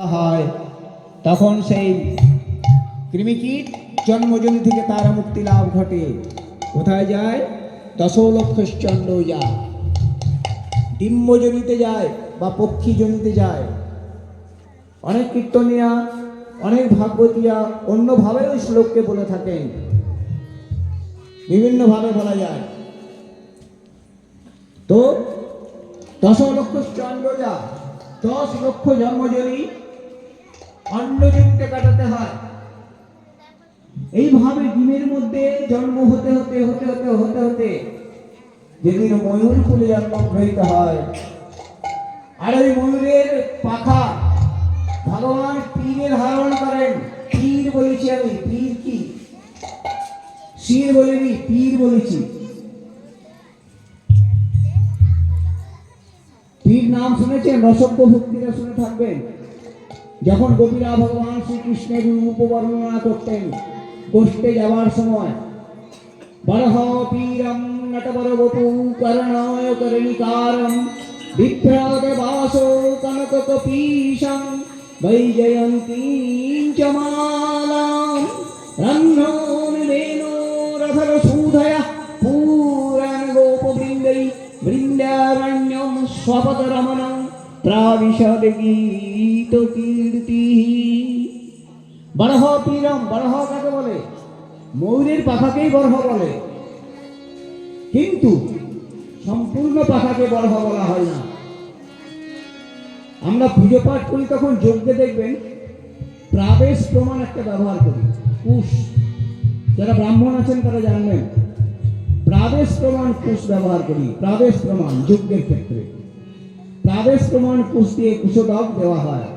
হয়, তখন সেই কৃমিকীট থেকে তারা মুক্তি লাভ ঘটে। কোথায় যায়? যায়। যায় বা যায়। অনেক কীর্তনিয়া, অনেক ভাগবতীয়া অন্যভাবে ওই শ্লোককে বলে থাকেন। বিভিন্নভাবে বলা যায়। তো দশ লক্ষ চন্দ্র যা দশ লক্ষ জন্মজনী এইভাবে ডিমের মধ্যে জন্ম হতে হতে হতে হতে হতে হতে যেদিন ময়ূর ফুলে জন্মগ্রহিত হয়, আর ওই ময়ূরের পাখা ভগবান পীরের ধারণ করেন। পীর বলেছি আমি পীর কি? শির বলিনি পীর বলেছি। পীর নাম শুনেছেন? রসজ্ঞ ভক্তিরা শুনে থাকবেন। যখন গোপীরা ভগবান শ্রীকৃষ্ণের রূপ বর্ণনা করতেন গোষ্ঠে যাওয়ার সময় বরহ পীরম নটবর বপু করণায় করণিকারম বিভ্রাট বাসো কনক কপীশম বৈজয়ন্তী চ মালাম রন্নো নিবেনো রথর সুধয়া পুরাণ গোপবৃন্दै বৃন্দারণ্যম বরহ পীরম বরহ কাকে বলে? ময়ূরের পাখাকেই বরহ বলে। কিন্তু সম্পূর্ণ পাখাকে বরহ বলা হয় না। আমরা পুজো পাঠ করি তখন যজ্ঞে দেখবেন প্রাবেশ প্রমাণ একটা ব্যবহার করি। কুশ। যারা ব্রাহ্মণ আছেন তারা জানবেন। প্রাবেশ প্রমাণ কুশ ব্যবহার করি। প্রাবেশ প্রমাণ যজ্ঞের ক্ষেত্রে। প্রাবেশ প্রমাণ কুশ দিয়ে কুশদক দেওয়া হয়।